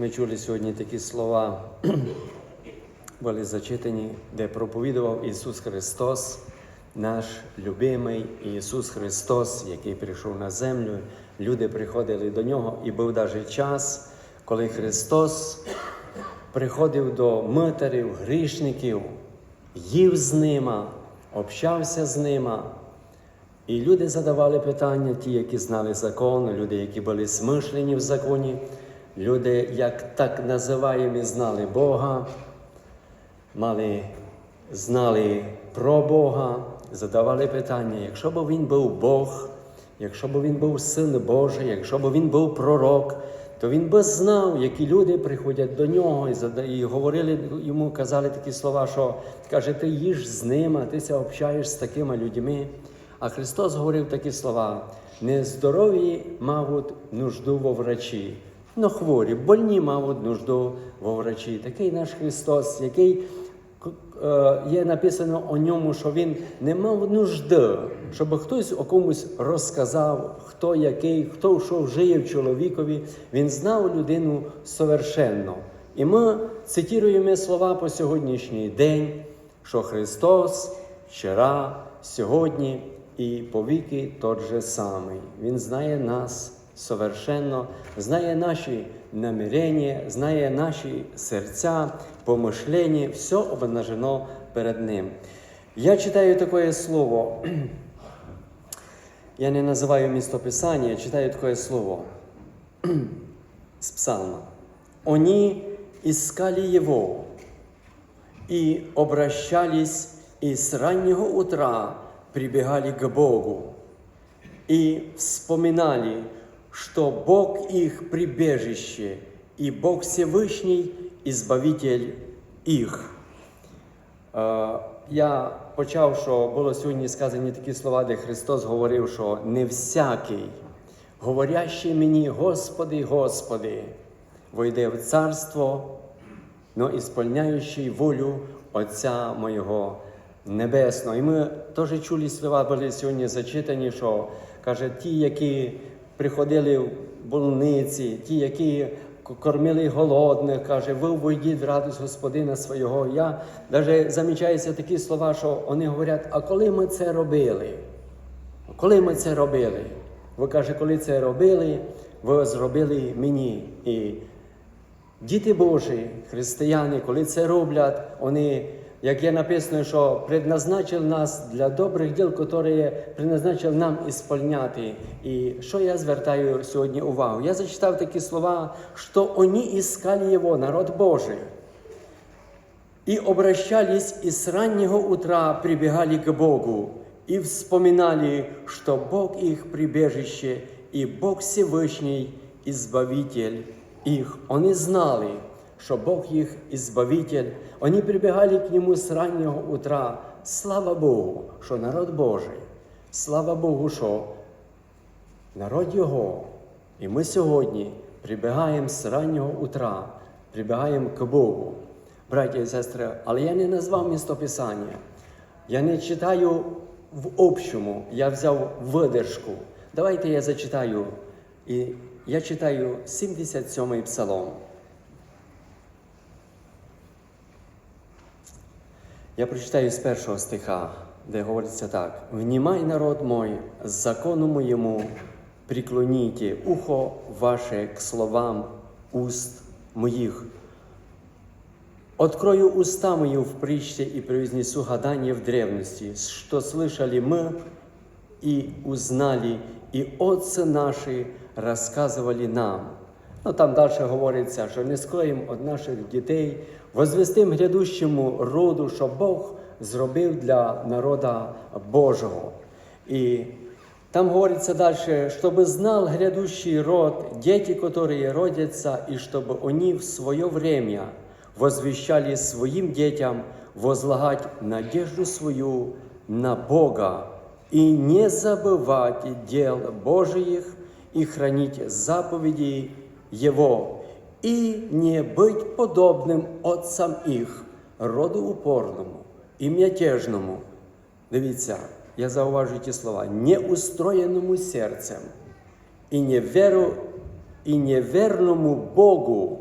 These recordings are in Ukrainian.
Ми чули сьогодні такі слова, були зачитані, де проповідував Ісус Христос, наш любимий Ісус Христос, який прийшов на землю. Люди приходили до Нього, і був навіть час, коли Христос приходив до митарів, грішників, їв з ними, общався з ними. І люди задавали питання, ті, які знали закон, люди, які були смишлені в законі, люди, як так називаємо, знали Бога, мали, знали про Бога, задавали питання, якщо б він був Бог, якщо б він був син Божий, якщо б він був пророк, то він би знав, які люди приходять до нього і, зада- і говорили йому, казали такі слова, що каже, ти їж з ними, ти ся общаєш з такими людьми. А Христос говорив такі слова: нездорові мабуть нужду во врачі, но хворі, больні мабуть нужду во врачі. Такий наш Христос, який е, є написано о ньому, що він не мав нужди, щоб хтось о комусь розказав, хто який, хто що жиє в чоловікові. Він знав людину совершенно. І ми цитуємо слова по сьогоднішній день, що Христос вчора, сьогодні і повіки тот же самий. Він знає нас совершенно, знає наші намірення, знає наші серця, помишлення, все обнажено перед Ним. Я читаю таке слово. Я не називаю містописання, я читаю таке слово з псалма. Они искали Его и обращались, и с раннего утра прибегали к Богу и вспоминали, что Бог их прибежище и Бог Всевышний Избавитель их. Е, Я почав, що було сьогодні сказані такі слова, де Христос говорив, що не всякий, говорящий мені, Господи, Господи, войде в царство, но ісполняючий волю Отця моєго Небесного. І ми теж чули слова, були сьогодні зачитані, що каже, ті, які приходили в больниці, ті, які кормили голодних, каже, ви войдіть в радість Господина свого. Я навіть замічаються такі слова, що вони говорять, а коли ми це робили? Коли ми це робили? Ви каже, коли це робили, ви зробили мені. І діти Божі, християни, коли це роблять, вони, як є написано, що предназначив нас для добрих діл, які предназначив нам ісполняти. І що я звертаю сьогодні увагу? Я зачитав такі слова, що вони іскали Його, народ Божий. И обращались и с раннего утра прибегали к Богу и вспоминали, что Бог их прибежище и Бог Всевышний Избавитель их. Они знали, что Бог их Избавитель. Они прибегали к Нему с раннего утра. Слава Богу, що народ Божий. Слава Богу, що народ Його. І ми сьогодні прибігаємо з раннього утра, прибігаємо к Богу. Браття і сестри, але я не назвав містописання. Я не читаю в общому, я взяв видержку. Давайте я зачитаю. І я читаю 77-й псалом. Я прочитаю з першого стиха, де говориться так: Внімай, народ мой, закону моєму, преклоните ухо ваше к словам уст моїх. Открою уста мои в притче и произнесу гадание в древности, что слышали мы и узнали, и отцы наши рассказывали нам. Ну там далі говориться, що не скроїмо від наших дітей, возвестим грядущому роду, що Бог зробив для народа Божого. І там говорится дальше, чтобы знал грядущий род, дети, которые родятся, и чтобы они в свое время возвещали своим детям возлагать надежду свою на Бога и не забывать дел Божиих и хранить заповеди Его, и не быть подобным отцам их, роду упорному і мятежному. Дивіться, я зауважу ті слова, неустроєному серцем і, неверу, і неверному Богу,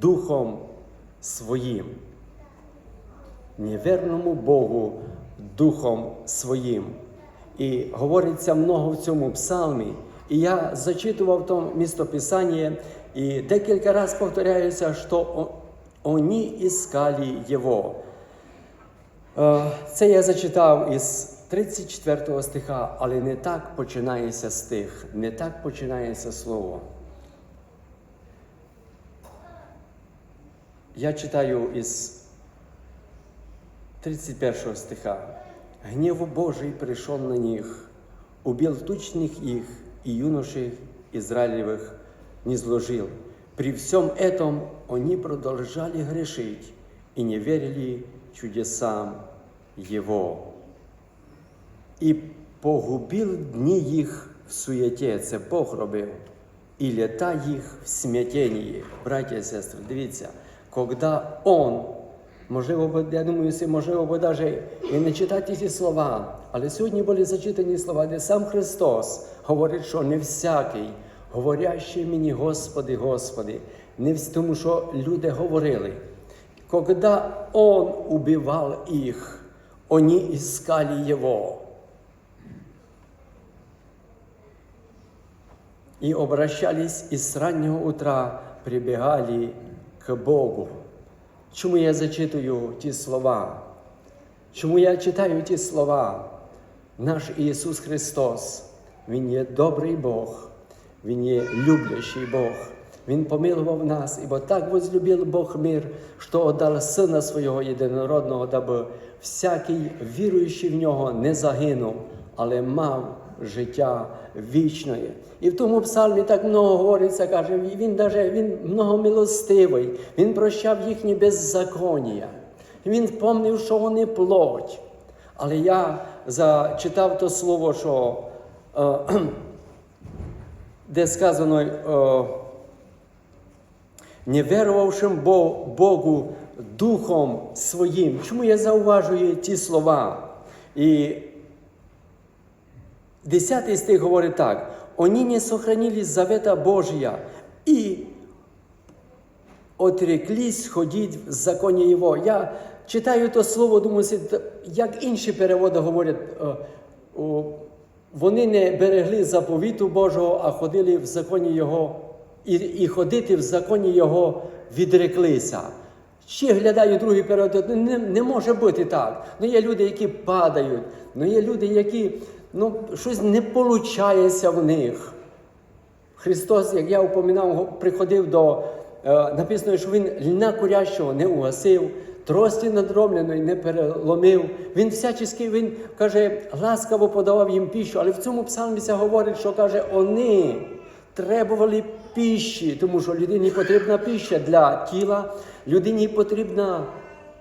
Духом Своїм. Невірному Богу Духом Своїм. І говориться много в цьому псалмі. І я зачитував то містописання, і декілька разів повторяється, що вони іскали Його. Е, Це я зачитав із 34 стиха, але не так починається стих, не так починається слово. Я читаю із 31 стиха. Гнев Божий пришел на них, убил тучных их и юношей Израилевых не зложил. При всем этом они продолжали грешить и не верили чудесам Его. І погубив дні їх в суєті, це Бог робив, і літа їх в смятенні. Браття і сестри, дивіться, коли Он, можливо, я думаю, можливо, навіть і не читати ці слова, але сьогодні були зачитані слова, де сам Христос говорить, що не всякий, говорящий мені, Господи, Господи, не вс- тому що люди говорили. Когда Он убивал их, они искали Его. И обращались и с раннего утра прибегали к Богу. Чому я зачитую ті слова? Чому я читаю ті слова? Наш Ісус Христос, Він є добрий Бог, Він є люблящий Бог. Він помилував нас, ибо так возлюбил Бог мир, що отдал Сина Свого єдинородного, даби всякий віруючий в нього не загинув, але мав життя вічне. І в тому псалмі так много говориться, каже, він даже він многомилостивий, він прощав їхні беззаконня. Він помнив, що вони плоть. Але я зачитав то слово, що е, де сказано, е, не вірувавшим Богу Духом Своїм. Чому я зауважую ті слова? І десятий стих говорить так: Они не сохранили завета Божия і отреклись ходіть в законі Його. Я читаю то слово, думаю, як інші переводи говорять, е, вони не берегли заповіту Божого, а ходили в законі Його, і, і ходити в законі Його відреклися. Ще глядаю другий період, ну, не, не може бути так. Ну є люди, які падають, ну є люди, які ну, щось не виходить в них. Христос, як я упоминав, приходив до е, написано, що він льна курящого не угасив, трості надромленої не переломив. Він всячески, він каже, ласкаво подавав їм піщу, але в цьому псалмі говорить, що каже, вони требували пищі, тому що людині потрібна піща для тіла, людині потрібна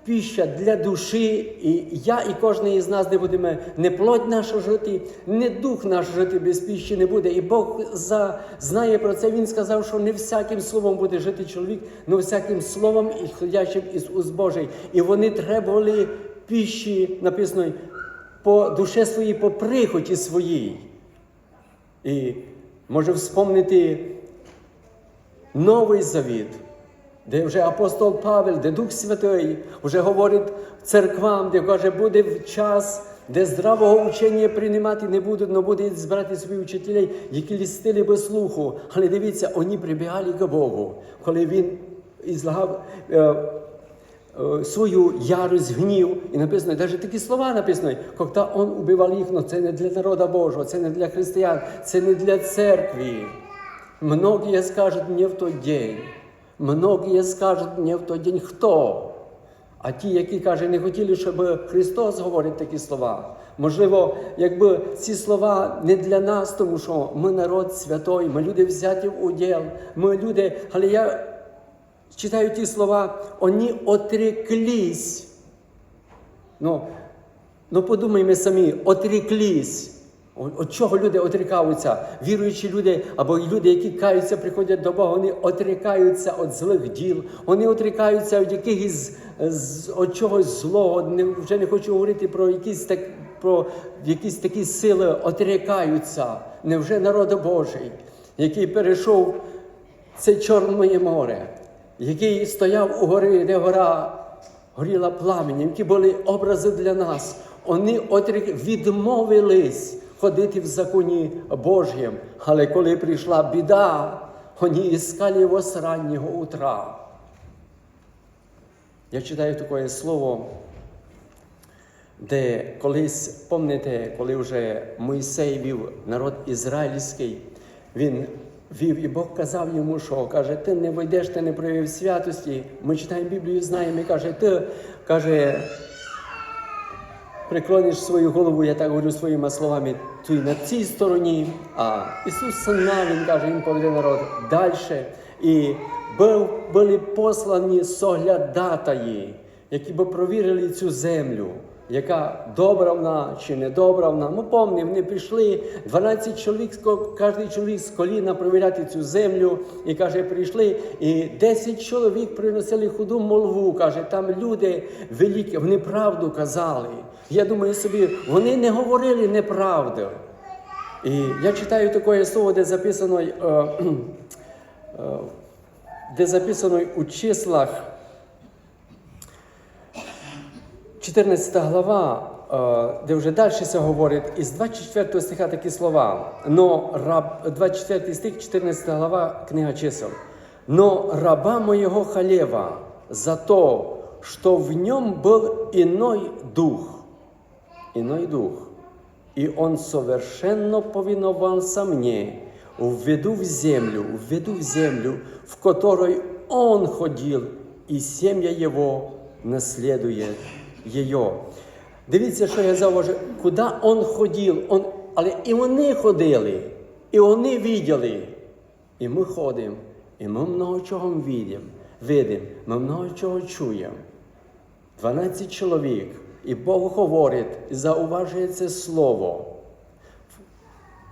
пища для душі, і я і кожен із нас не будемо не плоть наша жити, не дух наш жити без пищі не буде. І Бог за, знає про це. Він сказав, що не всяким словом буде жити чоловік, але всяким словом, ходячим із уст Божий. І вони требували пищі, написано, по душе своїй, по прихоті своїй. І може вспомнити Новий Завіт, де вже апостол Павел, де Дух Святий вже говорить церквам, де каже, буде час, де здравого учення приймати не будуть, але будуть збирати своїх вчителів, які лістили без слуху. Але дивіться, вони прибігали до Богу, коли він ізлагав. е, е, свою ярость, гнів. І написано, навіть такі слова написано, коли он убивав їх, но це не для народу Божого, це не для християн, це не для церкви. Многие скажут мне в тот день, многие скажуть мені в той день, хто? А ті, які каже, не хотіли, щоб Христос говорить такі слова. Можливо, якби ці слова не для нас, тому що ми народ святой, ми люди взяті в уділ, ми люди, але я читаю ті слова, вони отреклись. Ну, ну подумаймо самі, отреклись. От чого люди отрікаються? Віруючі люди або люди, які каються, приходять до Бога, вони отрікаються від злих діл, вони отрікаються від якихось чогось злого. Не, вже не хочу говорити про якісь так, про якісь такі сили, отрікаються. Невже народ Божий, який перейшов це Чорне море. який стояв у горі, де гора горіла пламенем, які були образи для нас. Вони відмовились ходити в законі Божьем. Але коли прийшла біда, вони іскали його з раннього утра. Я читаю таке слово, де колись, пам'ятаєте, коли вже Мойсей вів народ ізраїльський, він вів, і Бог казав йому, що каже, ти не вийдеш, ти не проявив святості. Ми читаємо Біблію, знаємо, і каже, ти каже, преклониш свою голову, я так говорю своїми словами, ти на цій стороні, а Ісус сина, Він каже, Він поведе народ далі. І був, були послані соглядатаї, які б провірили цю землю, яка добра вона чи не добра вона. Ми пам'ятаємо, вони прийшли 12 чоловік, кожен чоловік з коліна провіряти цю землю. І каже, прийшли, і 10 чоловік приносили худу молву. Каже, там люди великі, вони правду казали. Я думаю собі, вони не говорили неправду. І я читаю таке слово, де записано, е, е, де записано у числах 14 глава, е, де вже далі це говорить, із 24 стиха такі слова. Но раб, 24 стих, 14 глава, книга чисел. Но раба моего халева за то, что в нем был иной дух, иной дух, и он совершенно повиновался мне, введу в землю, введу в землю, в которой он ходил, и семья его наследует ее. Дивіться, що я зауважу, куди он ходив, он, але і вони ходили, і вони виділи. І ми ходимо, і ми много чого видимо, ми много чого чуємо. 12 чоловік, і Бог говорить, і зауважує це слово,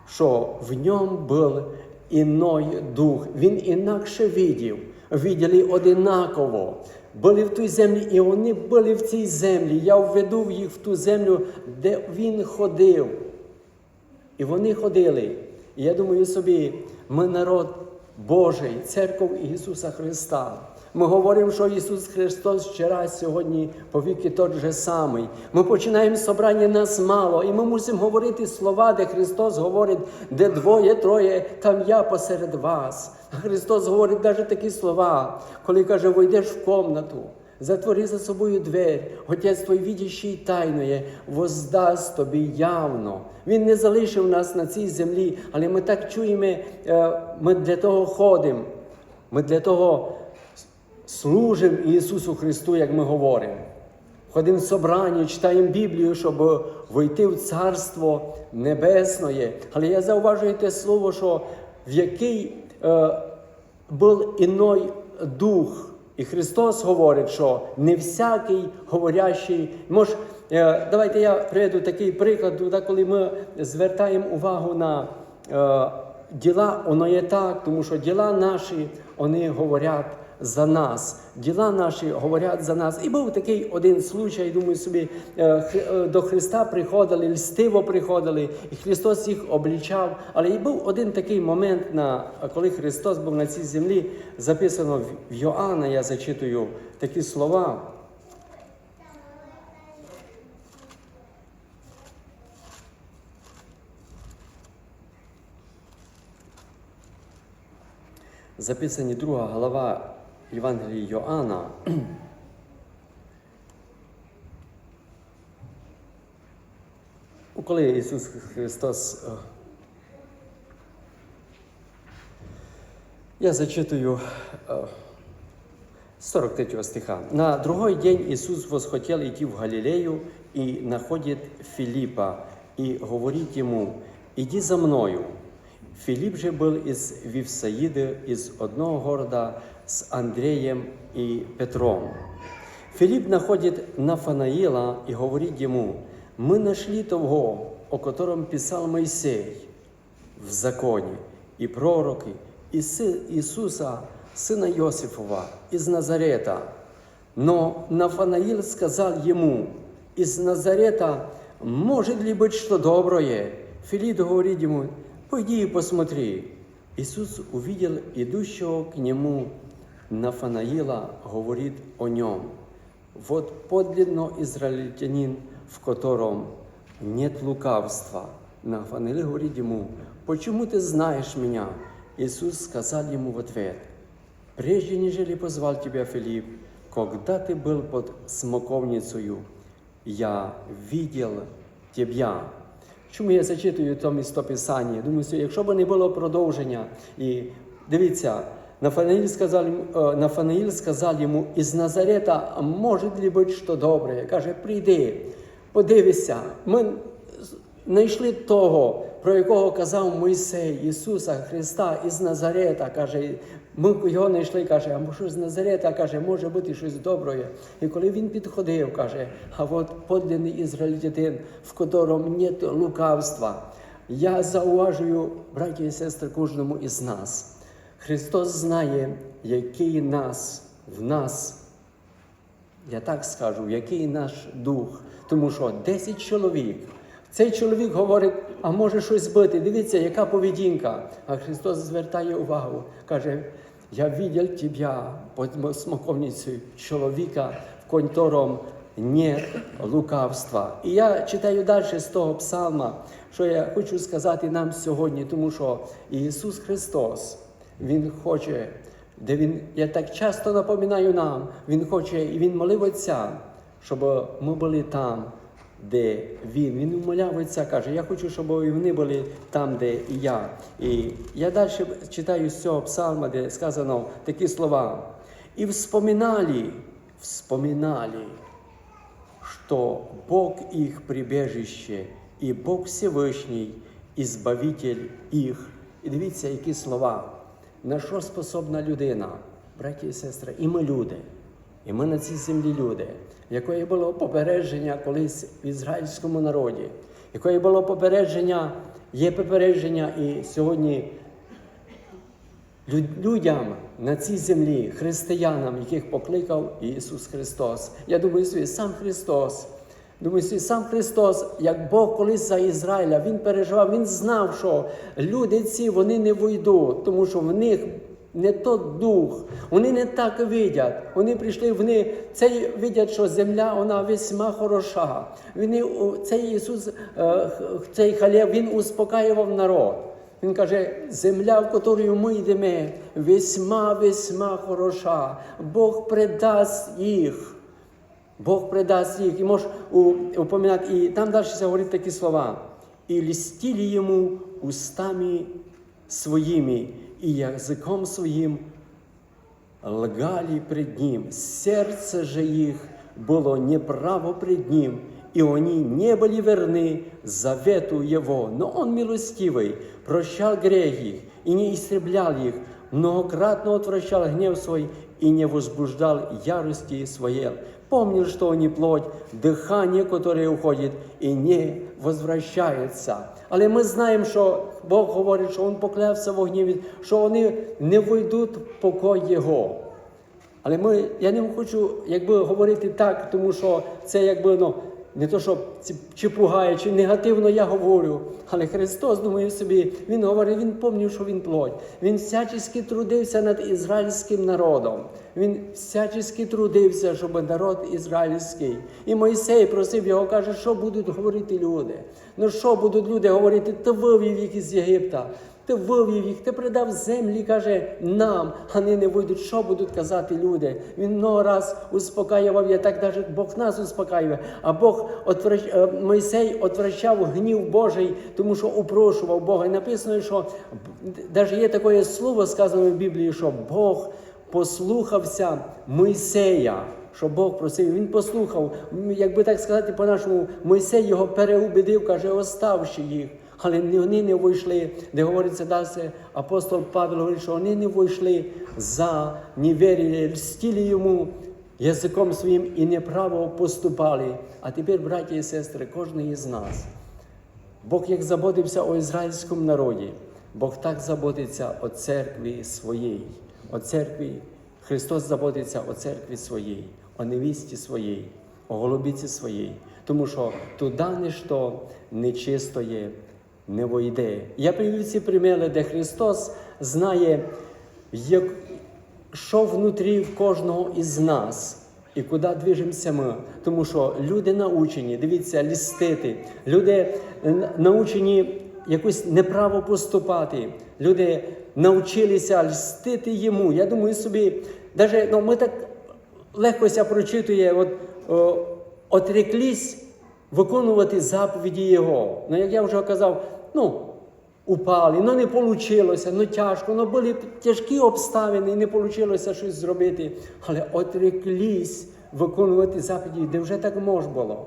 що в ньому був іной дух. Він інакше видів, виділи одинаково. Були в тій землі, і вони були в цій землі. Я введу їх в ту землю, де він ходив. І вони ходили. І я думаю собі, ми народ Божий, церков Ісуса Христа. Ми говоримо, що Ісус Христос вчора, сьогодні, повіки тот же самий. Ми починаємо собрання нас мало, і ми мусимо говорити слова, де Христос говорить, де двоє, троє, там я посеред вас. Христос говорить навіть такі слова, коли каже, войдеш в комнату. Затвори за собою двері, Отець твій відящий тайноє, воздасть тобі явно. Він не залишив нас на цій землі, але ми так чуємо, е, ми для того ходимо. Ми для того служимо Ісусу Христу, як ми говоримо. Ходимо в собрання, читаємо Біблію, щоб войти в Царство Небесне. Але я зауважую те слово, що в який е, був іной дух. І Христос говорить, що не всякий говорящий. Мож, е, давайте я приведу такий приклад, коли ми звертаємо увагу на е, діла, воно є так, тому що діла наші, вони говорять за нас. Діла наші говорять за нас. І був такий один случай, думаю собі, е, е, до Христа приходили, льстиво приходили, і Христос їх облічав. Але і був один такий момент, на, коли Христос був на цій землі, записано в Йоанна, я зачитую такі слова. Записані друга глава Євангелії Йоанна. Коли Ісус Христос. е, Я зачитую е, 43 стиха. На другой день Иисус восхотел идти в Галилею и находит Филиппа и говорит ему, иди за мною. Филипп же был из Вифсаиды, из одного города с Андреем и Петром. Филипп находит Нафанаила и говорит ему, мы нашли того, о котором писал Моисей в законе и пророки, и Сы- Иисуса, сына Иосифова, из Назарета. Но Нафанаил сказал ему, из Назарета может ли быть что доброе? Филипп говорит ему, пойди и посмотри. Иисус увидел идущего к нему Нафанаила говорит о нем. Вот подлинно израильтянин, в котором нет лукавства. Нафанаил говорит ему, почему ты знаешь меня? Иисус сказал ему в ответ, прежде нежели позвал тебя Филипп, когда ты был под смоковницею, я видел тебя. Чому я зачитую то містописання? Думаю, що якщо б не було продовження, і дивіться, Нафанаїл сказав, е, Нафанаїл сказав йому, із Назарета може ли бути що добре? Каже, прийди, подивися. Ми знайшли того, про якого казав Мойсей, Ісуса Христа із Назарета. Каже, ми його знайшли, каже, а що з Назарета, каже, може бути щось добре. І коли він підходив, каже, а от подлинний ізраїльтянин, в котором нет лукавства. Я зауважую, браті і сестри, кожному із нас. Христос знає, який нас в нас я так скажу, який наш дух. Тому що 10 чоловік. Цей чоловік говорить, а може щось бити. Дивіться, яка поведінка. А Христос звертає увагу, каже: Я видел тебя під смоковницею чоловіка, в контором нет лукавства. І я читаю далі з того псалма, що я хочу сказати нам сьогодні, тому що Ісус Христос, Він хоче де він, я так часто напоминаю нам, він хоче і він молив Отця, щоб ми були там, де він. Він умоляв Отця, каже, я хочу, щоб і вони були там, де і я. І я далі читаю з цього псалма, де сказано такі слова. І вспоминали, вспоминали, что Бог их прибежище, і Бог Всевишній, Ізбавитель їх. І дивіться, які слова. На що способна людина, браті і сестри, і ми люди, і ми на цій землі люди, якої було попередження колись в ізраїльському народі, якої було попередження, є попередження і сьогодні людям на цій землі, християнам, яких покликав Ісус Христос. Я думаю, що сам Христос. Думаю, що сам Христос, як Бог колись за Ізраїля, Він переживав, Він знав, що люди ці вони не вийдуть, тому що в них не тот дух, вони не так видять. Вони прийшли, вони цей видять, що земля вона весьма хороша. Вони, цей Ісус, е, цей халєв, Він успокаював народ. Він каже, земля, в которую ми йдемо, весьма, весьма хороша. Бог предасть їх. Бог предасть їх. І можеш упоминати, і там далі говорить такі слова. І листили йому устами своїми, і язиком своїм лгали пред ним. Сердце же их было неправо пред ним, и они не были верны завету его. Но он милостивый, прощал грех их и не истреблял их, многократно отвращал гнев свой и не возбуждал ярости своей. Помнил, что они плоть, дыхание, которое уходит и не возвращается. Але ми знаємо, що Бог говорить, що Він поклявся вогнів, що вони не войдуть в покой Його. Але ми, я не хочу якби, говорити так, тому що це якби ну, не то, що чи пугає, чи негативно я говорю. Але Христос, думаю собі, Він говорить, Він пам'ятав, що Він плоть. Він всячески трудився над ізраїльським народом. Він всячески трудився, щоб народ ізраїльський. І Мойсей просив його, каже, що будуть говорити люди. Ну що будуть люди говорити? Ти вивів їх із Єгипта. Ти вивів їх, ти придав землі, каже, нам, а вони не вийдуть. Що будуть казати люди? Він много раз успокаював, я так навіть Бог нас успокаює. А Бог отвращ... е, Мойсей отвращав гнів Божий, тому що упрошував Бога. І написано, що навіть є таке слово сказано в Біблії, що Бог послухався Мойсея. Що Бог просив, він послухав, якби так сказати, по-нашому, Мойсей його переубедив, каже, оставши їх. Але вони не вийшли, де говориться далі, апостол Павло говорить, що вони не вийшли за невір'я, льстили йому язиком своїм і неправо поступали. А тепер, браті і сестри, кожен із нас. Бог як заботився о ізраїльському народі, Бог так заботиться о церкві своїй, о церкві. Христос заботиться о церкві своїй, о невісті своїй, о голубіці своїй. Тому що туди ніщо нечистоє не войде. Я привів ці приміри, де Христос знає, як, що внутрі кожного із нас. І куди движемося ми? Тому що люди научені, дивіться, лістити, люди научені якось неправо поступати. Люди навчилися льстити йому. Я думаю собі, навіть ну, ми так легко ся прочитує, от, о, отріклись виконувати заповіді Його. Ну, як я вже казав, ну, упали, ну не вийшло, ну тяжко, ну були тяжкі обставини, не вийшло щось зробити. Але отреклись виконувати заповіді, де вже так можна було.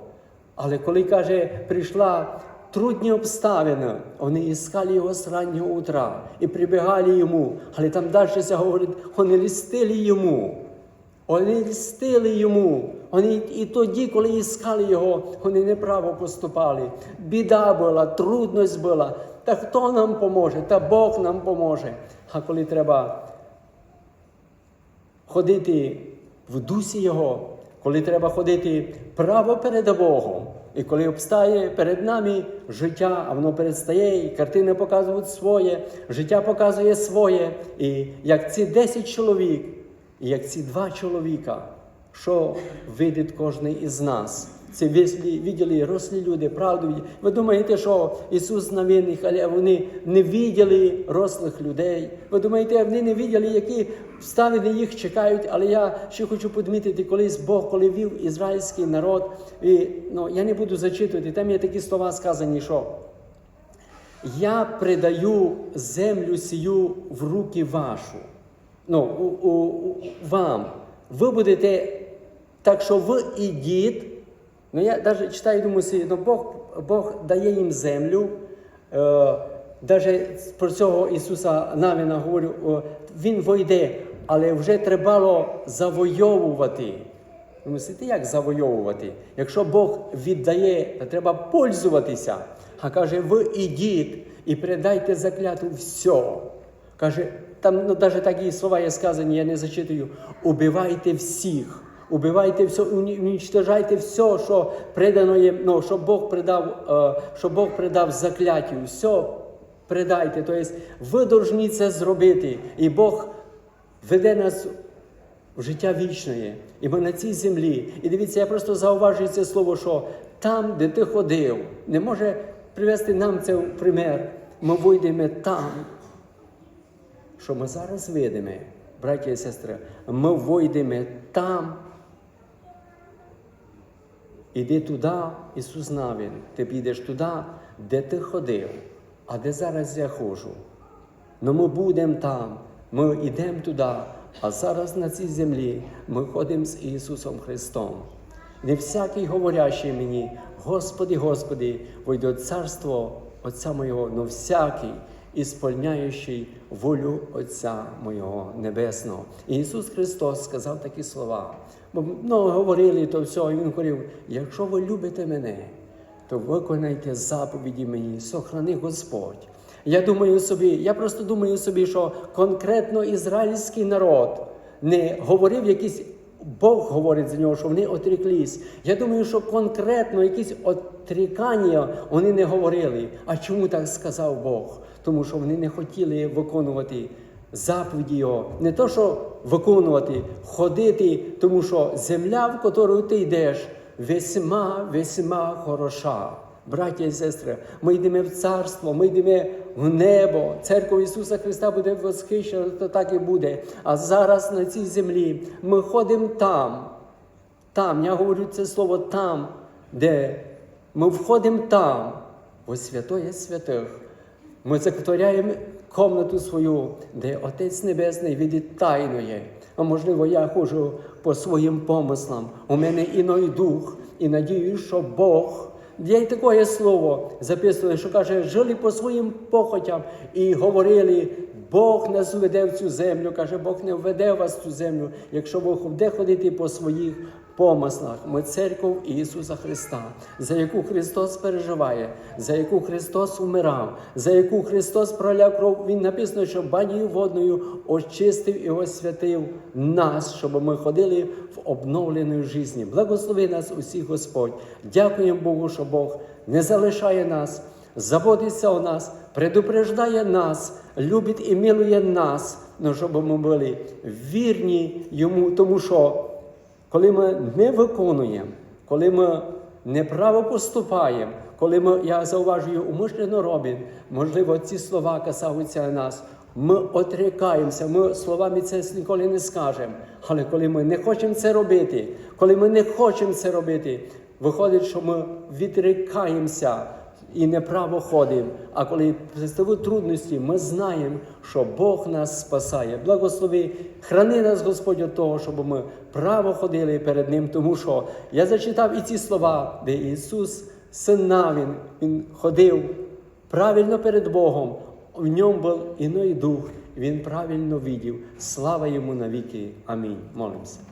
Але коли каже, прийшла трудні обставини, вони іскали його з раннього утра і прибігали йому. Але там далі говорить, вони лістили йому. Вони льстили йому. Вони і тоді, коли іскали його, вони неправо поступали. Біда була, трудність була. Та хто нам поможе? Та Бог нам поможе. А коли треба ходити в дусі Його, коли треба ходити право перед Богом, і коли обстає перед нами життя, а воно передстає, і картини показують своє, життя показує своє. І як ці 10 чоловік, як ці два чоловіка, що видить кожен із нас. Це виділи рослі люди, правду. Ви думаєте, що Ісус на винних, але вони не виділи рослих людей. Ви думаєте, вони не виділи, які обставини їх чекають. Але я ще хочу підмітити, колись Бог, коли вів ізраїльський народ, і ну, я не буду зачитувати, там є такі слова сказані, що я придаю землю сію в руки вашу. Ну, у, у, вам. Ви будете так, що ви ідіть. Ну, я навіть читаю, думаю, ну, Бог, Бог дає їм землю. Е, навіть про цього Ісуса Навіна говорю, о, Він войде, але вже треба завойовувати. Ну, мислите, як завойовувати? Якщо Бог віддає, треба пользуватися. А каже, ви ідіть і передайте закляту все. Каже, там ну, навіть такі слова є сказані, я не зачитую. Убивайте всіх, убивайте все, уничтожайте все, що придано є, ну, що Бог придав, е, що Бог придав закляттю. Все предайте. Тобто ви повинні це зробити. І Бог веде нас в життя вічне. І ми на цій землі. І дивіться, я просто зауважую це слово, що там, де ти ходив, не може привести нам це в пример. Ми вийдемо там що ми зараз видимо, браті і сестри, ми войдемо там. Іди туди, Ісус Навін, ти підеш туди, де ти ходив, а де зараз я ходжу. Ну ми будемо там, ми йдемо туди, а зараз на цій землі ми ходимо з Ісусом Христом. Не всякий говорящий мені, Господи, Господи, войде царство Отця моєго, но всякий, ісполняючий волю Отця Моєго Небесного. І Ісус Христос сказав такі слова. Бо ну, говорили то все, і Він говорив, якщо ви любите мене, то виконайте заповіді мені, сохрани Господь. Я думаю собі, я просто думаю собі, що конкретно ізраїльський народ не говорив якісь. Бог говорить за нього, що вони отріклись. Я думаю, що конкретно якісь отрікання вони не говорили. А чому так сказав Бог? Тому що вони не хотіли виконувати заповіді Його. Не то, що виконувати, ходити, тому що земля, в яку ти йдеш, весьма, весьма хороша. Браття і сестри, ми йдемо в царство, ми йдемо в небо. Церква Ісуса Христа буде восхищена, то так і буде. А зараз на цій землі ми ходимо там. Там, я говорю це слово там, де ми входимо там, бо святоє святих. Ми закторяємо комнату свою, де Отець Небесний тайноє. А можливо, я ходжу по своїм помислам. У мене іной дух, і надію, що Бог. Є й таке слово записане, що каже, жили по своїм похотям і говорили, Бог нас веде в цю землю. Каже, Бог не введе вас в цю землю, якщо Бог буде ходити по своїх помислах. Ми церков Ісуса Христа, за яку Христос переживає, за яку Христос умирав, за яку Христос проляв кров. Він написано, що банію водною очистив і освятив нас, щоб ми ходили в обновленій житті. Благослови нас усіх Господь. Дякуємо Богу, що Бог не залишає нас, заботиться о нас, предупреждає нас, любить і милує нас. але щоб ми були вірні йому, тому що коли ми не виконуємо, коли ми неправо поступаємо, коли ми, я зауважую, умишлено робимо, можливо, ці слова касаються нас. Ми отрікаємося, ми словами це ніколи не скажемо. Але коли ми не хочемо це робити, коли ми не хочемо це робити, виходить, що ми відрікаємося і неправо ходимо. А коли представили трудності, ми знаємо, що Бог нас спасає. Благослови, храни нас Господь від того, щоб ми право ходили перед Ним, тому що я зачитав і ці слова, де Ісус, Син Навін, Він ходив правильно перед Богом. В ньому був іной дух, він правильно видів. Слава йому навіки. Амінь. Молимося.